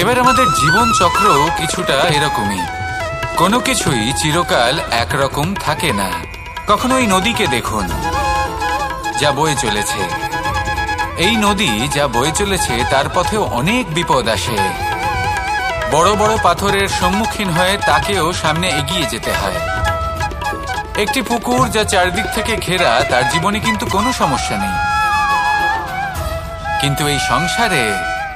এবার আমাদের জীবন চক্র কিছুটা এরকমই। কোনো কিছুই চিরকাল একরকম থাকে না। কখনো এই নদীকে দেখুন, যা বয়ে চলেছে। এই নদী যা বয়ে চলেছে, তার পথেও অনেক বিপদ আসে। বড় বড় পাথরের সম্মুখীন হয়ে তাকেও সামনে এগিয়ে যেতে হয়। একটি পুকুর যা চারদিক থেকে ঘেরা, তার জীবনে কিন্তু কোনো সমস্যা নেই। কিন্তু এই সংসারে